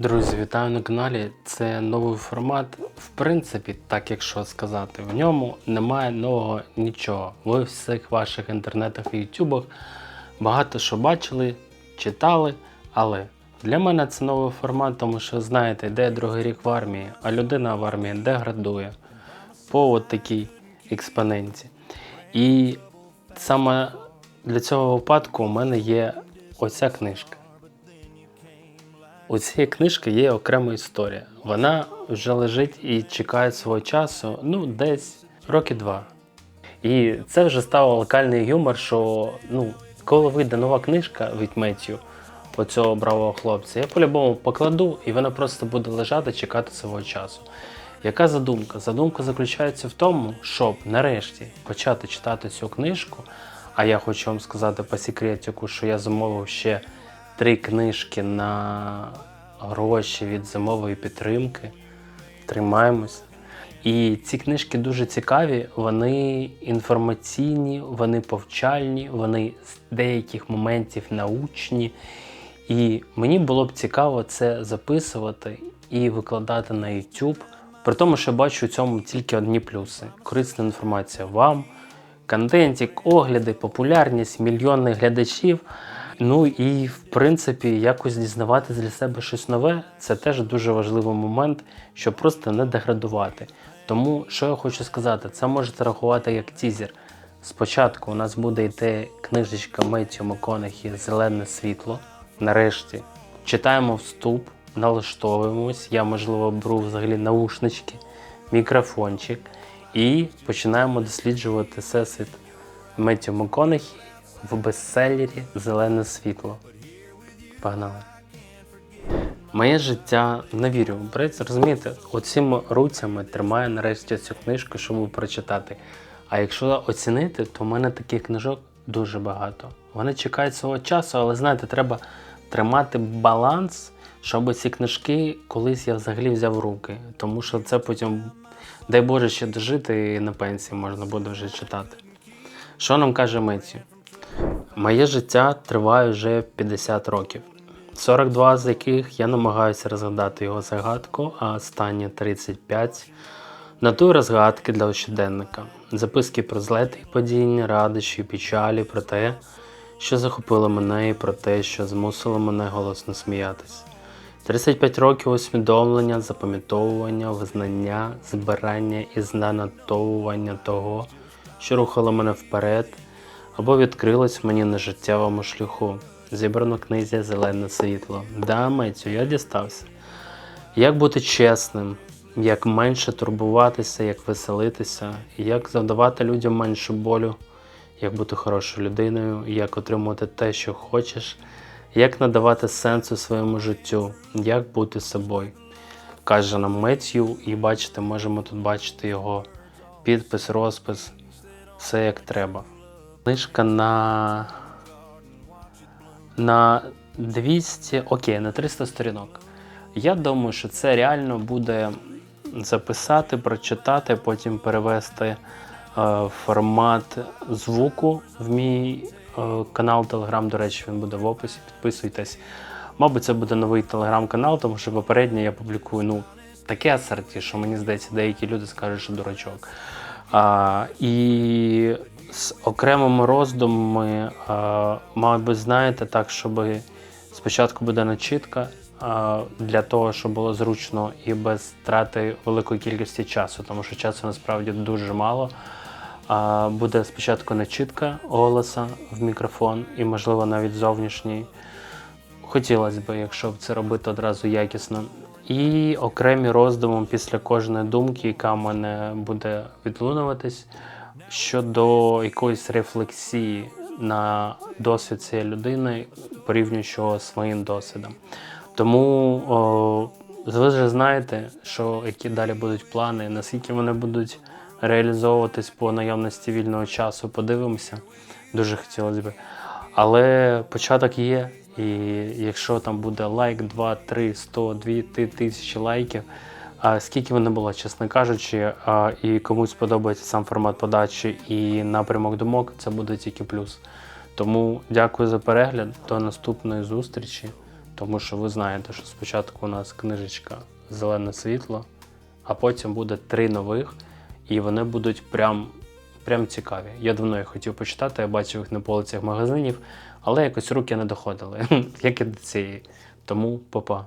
Друзі, вітаю на каналі. Це новий формат. В принципі, так якщо сказати, в ньому немає нового нічого. Ви в всіх ваших інтернетах і ютубах багато що бачили, читали, але для мене це новий формат, тому що знаєте, йде другий рік в армії, а людина в армії деградує по от такій експоненті. І саме для цього випадку у мене є оця книжка. У цієї книжки є окрема історія. Вона вже лежить і чекає свого часу, ну, десь роки два. І це вже став локальний юмор, що ну, коли вийде нова книжка від Меттю, оцього бравого хлопця, я по-любому покладу, і вона просто буде лежати, чекати свого часу. Яка задумка? Задумка заключається в тому, щоб нарешті почати читати цю книжку. А я хочу вам сказати по секретику, що я замовив ще три книжки на гроші від зимової підтримки. Тримаємось. І ці книжки дуже цікаві, вони інформаційні, вони повчальні, вони з деяких моментів научні. І мені було б цікаво це записувати і викладати на YouTube. При тому, що бачу у цьому тільки одні плюси: корисна інформація вам, контентик, огляди, популярність, мільйони глядачів. Ну і в принципі, якось дізнаватись для себе щось нове це теж дуже важливий момент, щоб просто не деградувати. Тому що я хочу сказати, це можете рахувати як тізер. Спочатку у нас буде йти книжечка Меттю Маконахі Зелене світло. Нарешті читаємо вступ, налаштовуємось. Я, можливо, беру взагалі наушнички, мікрофончик і починаємо досліджувати всесвіт Меттю Маконахі в бестселері Зелене світло. Погнали. Моє життя не вірю. Брець, розумієте, оціми руцями тримаю нарешті цю книжку, щоб прочитати. А якщо оцінити, то в мене таких книжок дуже багато. Вони чекають свого часу, але знаєте, треба тримати баланс, щоб ці книжки колись я взагалі взяв в руки. Тому що це потім, дай Боже, ще дожити і на пенсії можна буде вже читати. Що нам каже Меттю? Моє життя триває вже 50 років, 42 з яких я намагаюся розгадати його загадку, а останні 35 Натуй розгадки для щоденника, записки про злети і падіння, радощі, печалі, про те, що захопило мене, і про те, що змусило мене голосно сміятись. 35 років усвідомлення, запам'ятовування, визнання, збирання і занотовування того, що рухало мене вперед, або відкрилось мені на життєвому шляху. Зібрано книзі Зелене світло. Да, Мецю, я дістався. Як бути чесним, як менше турбуватися, як веселитися, як завдавати людям менше болю, як бути хорошою людиною, як отримувати те, що хочеш, як надавати сенсу своєму життю, як бути собою. Каже нам Меттью, і бачите, можемо тут бачити його підпис, розпис, все як треба. Книжка на, на 200, окей, на 300 сторінок. Я думаю, що це реально буде записати, прочитати, потім перевести е, формат звуку в мій е, канал Телеграм. До речі, він буде в описі. Підписуйтесь. Мабуть, це буде новий телеграм-канал, тому що попередньо я публікую ну, таке асорті, що мені здається, деякі люди скажуть, що дурачок. А, і з окремими роздумами, мабуть, знаєте, так, щоб спочатку буде начітка для того, щоб було зручно і без втрати великої кількості часу, тому що часу насправді дуже мало. Буде спочатку начітка голоса в мікрофон і, можливо, навіть зовнішній. Хотілося б, якщо це робити одразу якісно. І окремі роздуми після кожної думки, яка в мене буде відлунуватись, щодо якоїсь рефлексії на досвід цієї людини, порівнюючи його своїм досвідом. Тому о, ви вже знаєте, що які далі будуть плани, наскільки вони будуть реалізовуватись по наявності вільного часу, подивимося. Дуже хотілося б. Але початок є, і якщо там буде лайк, 2, 3, 100, 2 тисячі лайків, скільки воно було, чесно кажучи, і комусь подобається сам формат подачі і напрямок думок, це буде тільки плюс. Тому дякую за перегляд. До наступної зустрічі. тому що ви знаєте, що спочатку у нас книжечка Зелене світло, а потім буде три нових, і вони будуть прям, прям цікаві. Я давно їх хотів почитати, я бачив їх на полицях магазинів, але якось руки не доходили, як і до цієї. Тому, папа.